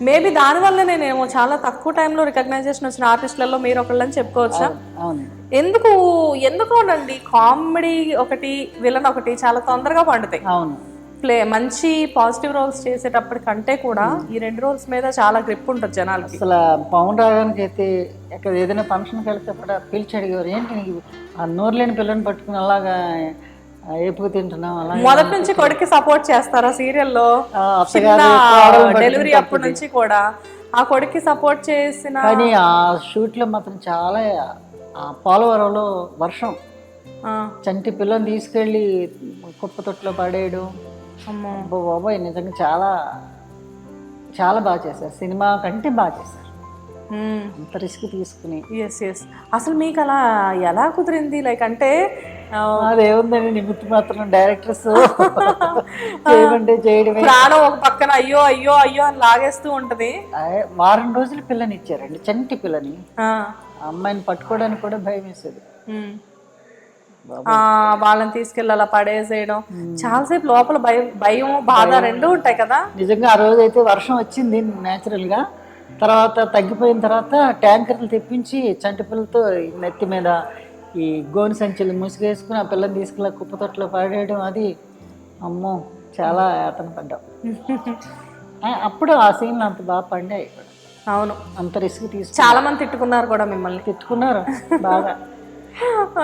Maybe దాని వల్లనే నేనేమో చాలా తక్కువ టైంలో రికగ్నైజేషన్ వచ్చిన ఆర్టిస్టులలో మీరు ఒకళ్ళని చెప్పుకోవచ్చా? ఎందుకు ఎందుకోనండి కామెడీ ఒకటి విలన్ ఒకటి చాలా తొందరగా పండుతాయి. అవును. ప్లే మంచి పాజిటివ్ రోల్స్ చేసేటప్పటి కంటే కూడా ఈ రెండు రోల్స్ మీద చాలా గ్రిప్ ఉంటుంది జనాలకి. అసలు పవన్ రాగానికి అయితే ఎక్కడ ఏదైనా ఫంక్షన్కి వెళ్తే కూడా పిలిచి అడిగేవారు ఏంటి నీకు? ఆ నోరు లేని పిల్లని పట్టుకుని అలాగా ఏపుకు తింటున్నాం అలా మొదటి నుంచి కొడుకు సపోర్ట్ చేస్తారా సీరియల్లో? డెలివరీ అప్పటి నుంచి కూడా. ఆ కొడుక్కి సపోర్ట్ చేసిన కానీ ఆ షూట్లో మాత్రం చాలా ఆ పోలవరంలో వర్షం. చంటి పిల్లని తీసుకెళ్ళి కుప్ప తొట్లో పడేయడం. బాబోయ్ నిజంగా చాలా చాలా బాగా చేశారు. సినిమా కంటే బాగా చేశారు. అంత రిస్క్ తీసుకుని. ఎస్ ఎస్ అసలు మీకు అలా ఎలా కుదిరింది? లైక్ అంటే అదేముందండి నిమిత్త మాత్రం డైరెక్టర్స్. చేయమంటే చేయడమే. ప్రాణం ఒక పక్కన అయ్యో అయ్యో అయ్యో అని లాగేస్తూ ఉంటది. వారం రోజులు పిల్లని ఇచ్చారండి చంటి పిల్లని. అమ్మాయిని పట్టుకోవడానికి కూడా భయం వేసేది. వాళ్ళని తీసుకెళ్ళి అలా పడేసేయడం. చాలాసేపు లోపల భయం భయం బాధ రెండు ఉంటాయి కదా? నిజంగా ఆ రోజు అయితే వర్షం వచ్చింది న్యాచురల్గా తర్వాత తగ్గిపోయిన తర్వాత ట్యాంకర్లు తెప్పించి చంటి పిల్లలతో ఈ నెత్తి మీద ఈ గోను సంచులు ముసుగేసుకుని ఆ పిల్లని తీసుకెళ్ళి కుప్పతొట్లో పడేయడం అది. అమ్మో చాలా యాతన పడ్డాం. అప్పుడు ఆ సీన్లు అంత బాగా పండాయి. అవును. అంత రిస్క్ తీసుకు చాలా మంది తిట్టుకున్నారు కూడా మిమ్మల్ని. తిట్టుకున్నారు బాగా.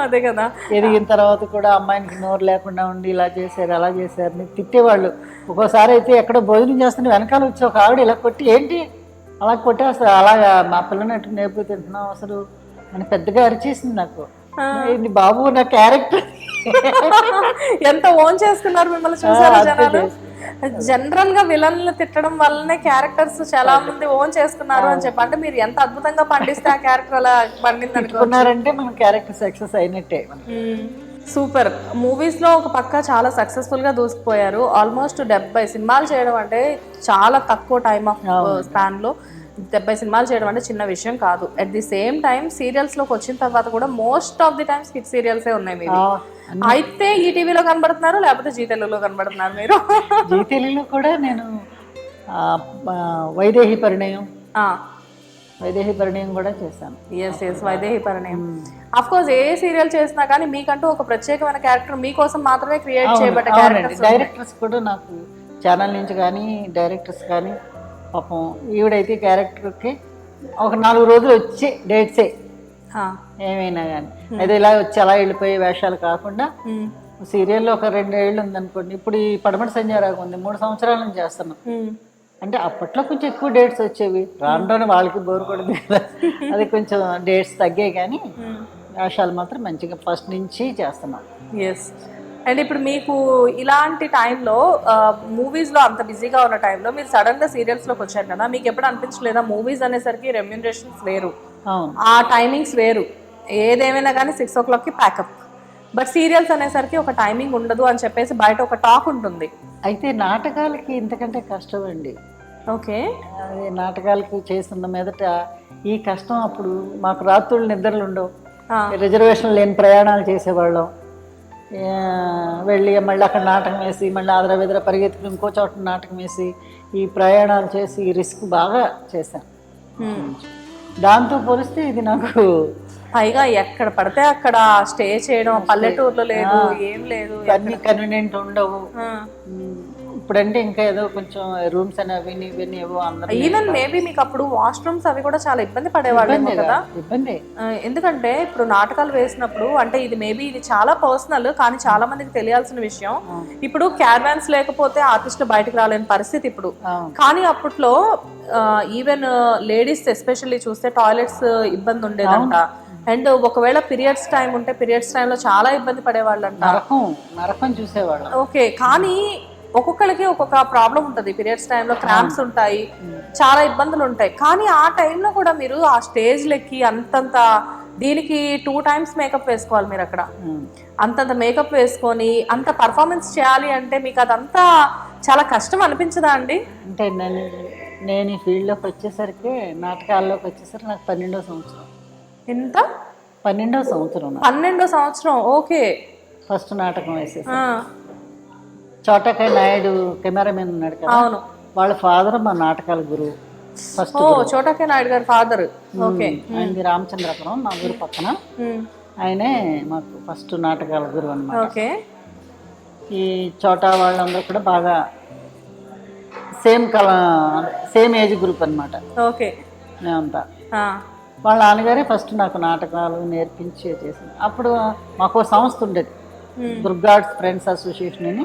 అదే కదా. ఎదిగిన తర్వాత కూడా అమ్మాయికి నోరు లేకుండా ఉండి ఇలా చేశారు అలా చేశారు అని తిట్టేవాళ్ళు. ఒక్కోసారి అయితే ఎక్కడో భోజనం చేస్తుంటే వెనకాల వచ్చి ఒక ఆవిడ ఇలా కొట్టి ఏంటి? అలా కొట్టేస్తారు అలాగా మా పిల్లని అటు నేర్పు తింటున్నాం అసలు? అని పెద్దగా అరిచేసింది నాకు. బాబు నా క్యారెక్టర్? ఎంత ఓన్ చేసుకున్నారు మిమ్మల్ని చూసారు జనాలు? జనరల్గా విలన్లు తిట్టడం వల్లనే క్యారెక్టర్స్ చాలా మంది ఓన్ చేసుకున్నారు అని చెప్పి. అంటే మీరు ఎంత అద్భుతంగా పండిస్తే ఆ క్యారెక్టర్ అలా పండింది అనుకో తిట్టుకున్నారంటే మన క్యారెక్టర్ సక్సెస్ అయినట్టే. సూపర్. మూవీస్లో ఒక పక్క చాలా సక్సెస్ఫుల్గా దూసుకుపోయారు. ఆల్మోస్ట్ డెబ్బై సినిమాలు చేయడం అంటే చాలా తక్కువ టైం ఆఫ్ స్పాన్లో డెబ్బై సినిమాలు చేయడం అంటే చిన్న విషయం కాదు. అట్ ది సేమ్ టైం సీరియల్స్లోకి వచ్చిన తర్వాత కూడా most of the times hit సీరియల్సే ఉన్నాయి మీరు అయితే ఈ టీవీలో కనబడుతున్నారు లేకపోతే జీ తెలుగులో కనబడుతున్నారు మీరు? జీ తెలుగులో కూడా నేను వైదేహి పరిణయం. వైదేహి పరిణయం కూడా చేశాను. Yes yes Vaidehi Parinayam. Of course A serial చేసినా కానీ మీకంటూ ఒక ప్రత్యేకమైన క్యారెక్టర్ మీకోసం మాత్రమే క్రియేట్ చేయబడ్డ అవునండి. క్యారెక్టర్స్ డైరెక్టర్స్ కూడా నాకు ఛానల్ నుంచి కానీ డైరెక్టర్స్ కానీ పాపం ఈవిడైతే క్యారెక్టర్కి ఒక నాలుగు రోజులు వచ్చే డేట్సే. ఏమైనా కానీ అయితే ఇలా వచ్చి అలా వెళ్ళిపోయే వేషాలు కాకుండా సీరియల్లో ఒక రెండు ఏళ్ళు ఉందనుకోండి. ఇప్పుడు ఈ పడమటి సంజారాగం ఉంది మూడు సంవత్సరాల నుంచి చేస్తున్నాం. అంటే అప్పట్లో కొంచెం ఎక్కువ డేట్స్ వచ్చేవి. రాను వాళ్ళకి బోర్ కొడదు కదా. అది కొంచెం డేట్స్ తగ్గాయి కానీ వేషాలు మాత్రం మంచిగా ఫస్ట్ నుంచి చేస్తున్నాం. ఎస్ అండ్ ఇప్పుడు మీకు ఇలాంటి టైంలో మూవీస్లో అంత బిజీగా ఉన్న టైంలో మీరు సడన్గా సీరియల్స్లోకి వచ్చారు కదా మీకు ఎప్పుడు అనిపించలేదా? మూవీస్ అనేసరికి రెమ్యూనరేషన్స్ వేరు. ఆ టైమింగ్స్ వేరు. ఏదేమైనా కానీ సిక్స్ ఓ క్లాక్కి ప్యాకప్ బట్ సీరియల్స్ అనేసరికి ఒక టైమింగ్ ఉండదు అని చెప్పేసి బయట ఒక టాక్ ఉంటుంది. అయితే నాటకాలకి ఇంతకంటే కష్టం అండి ఓకే. అదే నాటకాలకి చేస్తున్న మీదట ఈ కష్టం అప్పుడు మాకు రాత్రులు నిద్రలు ఉండవు రిజర్వేషన్ లేని ప్రయాణాలు చేసేవాళ్ళం. వెళ్ళి మళ్ళీ అక్కడ నాటకం వేసి మళ్ళీ ఆదర బెదర పరిగెత్తుకుని ఇంకో చోట నాటకం వేసి ఈ ప్రయాణాలు చేసి ఈ రిస్క్ బాగా చేశాను. దాంతో పోలిస్తే ఇది నాకు పైగా ఎక్కడ పడితే అక్కడ స్టే చేయడం పల్లెటూరులో లేదు ఏం లేదు అన్ని కన్వీనియంట్ ఉండవు. ఇప్పుడంటే ఇంకా ఏదో కొంచెం రూమ్స్ అని అవి ఇవన్నీ ఏవో అందరూ ఈవెన్ మేబీ మీకు అప్పుడు వాష్రూమ్స్ అవి కూడా చాలా ఇబ్బంది పడేవాళ్ళేమో కదా. ఇబ్బంది. ఎందుకంటే ఇప్పుడు నాటకాలు వేసినప్పుడు అంటే ఇది మేబీ ఇది చాలా పర్సనల్ కానీ చాలా మందికి తెలియాల్సిన విషయం. ఇప్పుడు క్యారవాన్స్ లేకపోతే ఆర్టిస్టులు బయటకు రాలేని పరిస్థితి ఇప్పుడు. కానీ అప్పట్లో ఈవెన్ లేడీస్ ఎస్పెషల్లీ చూస్తే టాయిలెట్స్ ఇబ్బంది ఉండేదంట. అండ్ ఒకవేళ పీరియడ్స్ టైం ఉంటే పీరియడ్స్ టైంలో చాలా ఇబ్బంది పడేవాళ్ళంట. నరకం నరకం చూసేవాళ్ళం. ఓకే కానీ ఒక్కొక్కరికి ఒక్కొక్క ప్రాబ్లం ఉంటుంది. పీరియడ్స్ టైంలో క్రాంప్స్ ఉంటాయి. చాలా ఇబ్బందులు ఉంటాయి. కానీ ఆ టైంలో కూడా మీరు ఆ స్టేజ్ లెక్కి అంతంత దీనికి టూ టైమ్స్ మేకప్ వేసుకోవాలి మీరు అక్కడ. అంతంత మేకప్ వేసుకొని అంత పర్ఫార్మెన్స్ చేయాలి అంటే మీకు అదంతా చాలా కష్టం అనిపించదా అండి? అంటే నేను నేను ఈ ఫీల్డ్లోకి వచ్చేసరికి నాటకాల్లోకి వచ్చేసరికి నాకు పన్నెండో సంవత్సరం. ఎంత? పన్నెండో సంవత్సరం. పన్నెండో సంవత్సరం. ఓకే. ఫస్ట్ నాటకం వేసేసి. చోటకాయ నాయుడు కెమెరామెన్ ఉన్నాడు కదా? అవును. వాళ్ళ ఫాదర్ మా నాటకాల గురువు. ఫస్ట్ ఓ చోటాకే నాయుడు గారి ఫాదర్. ఓకే. ఆయనది రామచంద్రపురం మా ఊరు పక్కన. ఆయనే మాకు ఫస్ట్ నాటకాల గురువు అన్నమాట. ఓకే. ఈ చోటా వాళ్ళందరూ కూడా బాగా సేమ్ కల సేమ్ ఏజ్ గ్రూప్ అన్నమాట. ఓకే. మేమంతా. వాళ్ళ నాన్నగారే ఫస్ట్ నాకు నాటకాలు నేర్పించి చేసింది. అప్పుడు మాకు సంస్థ ఉండేది. దుర్గాడ్స్ ఫ్రెండ్స్ అసోసియేషన్ అని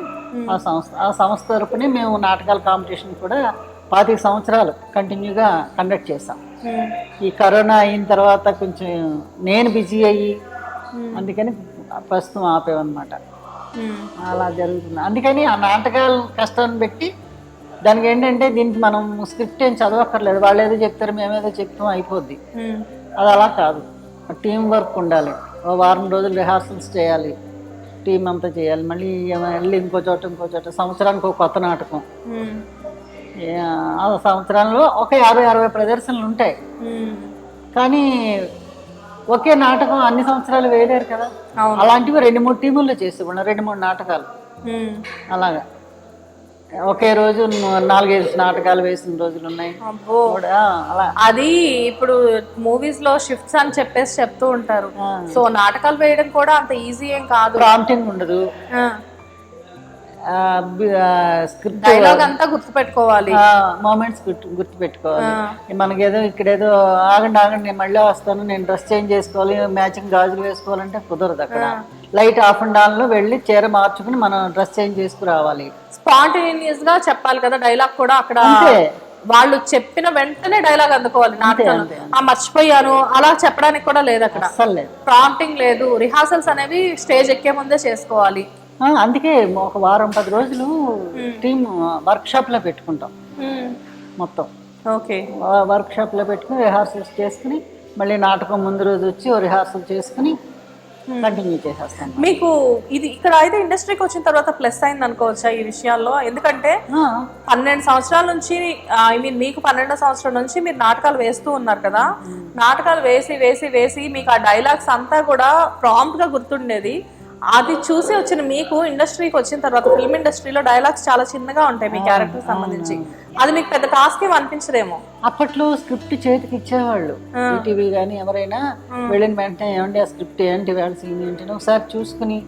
ఆ సంస్థ ఆ సంస్థ తరపునే మేము నాటకాల కాంపిటీషన్ కూడా పాతిక సంవత్సరాలు కంటిన్యూగా కండక్ట్ చేసాం ఉమ్, ఈ కరోనా అయిన తర్వాత కొంచెం నేను బిజీ అయ్యి అందుకని ప్రస్తుతం ఆపేవన్నమాట. అలా జరుగుతుంది. అందుకని ఆ నాటకాలు కష్టాన్ని పెట్టి దానికి ఏంటంటే దీనికి మనం స్క్రిప్ట్ ఏం చదవక్కర్లేదు. వాళ్ళు ఏదో చెప్తారు మేమేదో చెప్తాం అయిపోద్ది. అది అలా కాదు. టీం వర్క్ ఉండాలి. ఓ వారం రోజులు రిహార్సల్స్ చేయాలి. టీం అంతా చేయాలి. మళ్ళీ వెళ్ళి ఇంకో చోట ఇంకో చోట. సంవత్సరానికి ఒక కొత్త నాటకం. ఆ సంవత్సరంలో ఒక యాభై అరవై ప్రదర్శనలు ఉంటాయి. కానీ ఒకే నాటకం అన్ని సంవత్సరాలు వేయలేరు కదా. అలాంటివి రెండు మూడు టీముల్లో చేసేవాళ్ళం. రెండు మూడు నాటకాలు. అలాగా. ఒకే రోజు నాలుగైదు నాటకాలు వేసిన రోజులు ఉన్నాయి. అది ఇప్పుడు మూవీస్లో షిఫ్ట్స్ అని చెప్పేసి చెప్తూ ఉంటారు. సో నాటకాలు వేయడం కూడా అంత ఈజీ ఏం కాదు. ప్రాంప్టింగ్ ఉండదు. స్క్రిప్ట్ డైలాగ్ అంతా గుర్తు పెట్టుకోవాలి మూమెంట్స్ గుర్తు మనకేదో ఇక్కడేదో ఆగండి ఆగండి నేను మళ్ళీ వస్తాను నేను డ్రెస్ చేంజ్ చేసుకోవాలి మ్యాచింగ్ గాజులు వేసుకోవాలంటే కుదరదు అక్కడ. లైట్ ఆఫ్ అండ్ ఆన్లో వెళ్ళి చీర మార్చుకుని మనం డ్రెస్ చేంజ్ చేసుకుని రావాలి స్పాంటేనియస్గా చెప్పాలి కదా డైలాగ్ కూడా అక్కడ. వాళ్ళు చెప్పిన వెంటనే డైలాగ్ అందుకోవాలి నాటకాలు. ఆ మర్చిపోయాను. అలా చెప్పడానికి కూడా లేదు అక్కడ. ప్రాంప్టింగ్ లేదు. రిహార్సల్స్ అనేవి స్టేజ్ ఎక్కే ముందే చేసుకోవాలి. అందుకే ఒక వారం పది రోజులు టీమ్ వర్క్ షాప్లో పెట్టుకుంటాం. మొత్తం. ఓకే. వర్క్ షాప్లో పెట్టుకుని రిహార్సల్స్ చేసుకుని మళ్ళీ నాటకం ముందు రోజు వచ్చి రిహార్సల్ చేసుకుని కంటిన్యూ చేసేస్తాం. మీకు ఇది ఇక్కడ అయితే ఇండస్ట్రీకి వచ్చిన తర్వాత ప్లస్ అయింది అనుకోవచ్చా ఈ విషయాల్లో? ఎందుకంటే పన్నెండు సంవత్సరాల నుంచి ఐ మీన్ మీకు పన్నెండో సంవత్సరం నుంచి మీరు నాటకాలు వేస్తూ ఉన్నారు కదా? నాటకాలు వేసి వేసి వేసి మీకు ఆ డైలాగ్స్ అంతా కూడా ప్రాంప్ట్గా గుర్తుండేది. అది చూసి వచ్చిన మీకు ఇండస్ట్రీకి వచ్చిన తర్వాత ఫిల్మ్ ఇండస్ట్రీలో డైలాగ్స్ చాలా చిన్నగా ఉంటాయి మీ క్యారెక్టర్ సంబంధించి. అది మీకు పెద్ద టాస్క్ అనిపించదేమో. అప్పట్లో స్క్రిప్ట్ చేతికి ఇచ్చేవాళ్ళు. ఈటీవీ కానీ ఎవరైనా వెళ్ళిన వెంటనే ఏమండి ఆ స్క్రిప్ట్ ఏంటి వాళ్ళ సీన్ ఏంటి ఒకసారి చూసుకుని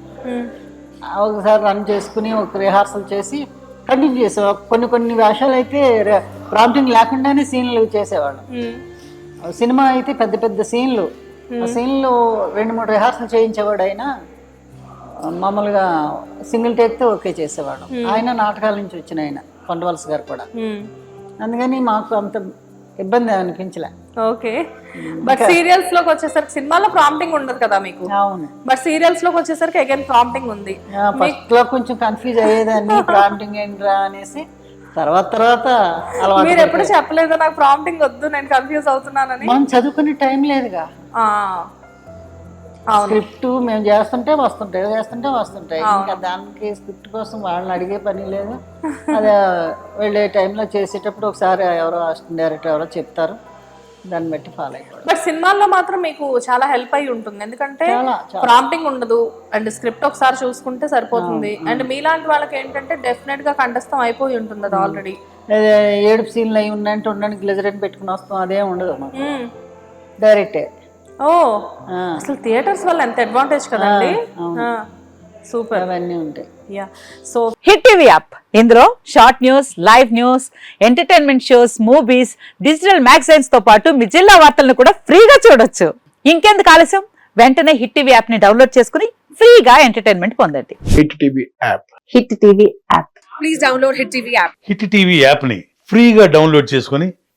ఒకసారి రన్ చేసుకుని ఒక రిహార్సల్ చేసి కంటిన్యూ చేసేవాళ్ళం. కొన్ని కొన్ని వేషాలు అయితే ప్రాంప్టింగ్ లేకుండానే సీన్లు చేసేవాళ్ళం. సినిమా అయితే పెద్ద పెద్ద సీన్లు ఆ సీన్లు రెండు మూడు రిహార్సల్ చేయించేవాడు ఆయన మామూలుగా సింగిల్ టేక్తో ఓకే చేసేవాడు. ఆయన నాటకాల నుంచి వచ్చిన ఆయన కొండవలస గారు కూడా. అందుకని మాకు అంత ఇబ్బంది అనిపించలే. ఓకే. బట్ సీరియల్స్లోకి వచ్చేసరికి సినిమాలో ప్రాంప్టింగ్ ఉండదు కదా మీకు? అవును. బట్ సీరియల్స్లోకి వచ్చేసరికి అగైన్ ప్రాంప్టింగ్ ఉంది. ఫస్ట్లో కొంచెం కన్ఫ్యూజ్ అయ్యేదాన్ని ప్రాంప్టింగ్ ఏంట్రా అనేసి తర్వాత తర్వాత మీరు ఎప్పుడు చెప్పలేదు నాకు ప్రాంప్టింగ్ వద్దు నేను కన్ఫ్యూజ్ అవుతున్నానని? మనం చదువుకునే టైం లేదుగా. స్క్రిప్ట్ మేము చేస్తుంటే వస్తుంటాయి చేస్తుంటే వస్తుంటాయి. ఇంకా దానికి స్క్రిప్ట్ కోసం వాళ్ళని అడిగే పని లేదు. అదే వెళ్ళే టైంలో చేసేటప్పుడు ఒకసారి ఎవరో అసిస్టెంట్ డైరెక్టర్ ఎవరో చెప్తారు. దాన్ని బట్టి ఫాలో అయిపోవడం. బట్ సినిమాల్లో మాత్రం మీకు చాలా హెల్ప్ అయి ఉంటుంది. ఎందుకంటే ప్రాంప్టింగ్ ఉండదు. అండ్ స్క్రిప్ట్ ఒకసారి చూసుకుంటే సరిపోతుంది. అండ్ మీలాంటి వాళ్ళకి ఏంటంటే డెఫినెట్గా కంఠస్థం అయిపోయి ఉంటుంది అది ఆల్రెడీ ఏడుపు సీన్లు అయి ఉన్నాయంటే ఉండడానికి గ్లెజరైన్ పెట్టుకుని వస్తాం అదేం ఉండదు డైరెక్టే ఓ అసలు థియేటర్స్ వల్ల ఎంత అడ్వాంటేజ్ కదండి? సూపర్. అవన్నీ ఉంటాయి. Yeah so hit TV app. ఇందులో short news live news entertainment shows movies digital మ్యాగజైన్స్తో పాటు మీ జిల్లా వార్తలను కూడా ఫ్రీగా చూడొచ్చు. ఇంకెందుకు ఆలస్యం? వెంటనే హిట్ టీవీ యాప్ని డౌన్లోడ్ చేసుకుని ఫ్రీగా ఎంటర్టైన్మెంట్ పొందండి. Hit TV app. Hit TV app. Hit TV యాప్ని ఫ్రీగా డౌన్లోడ్ చేసుకొని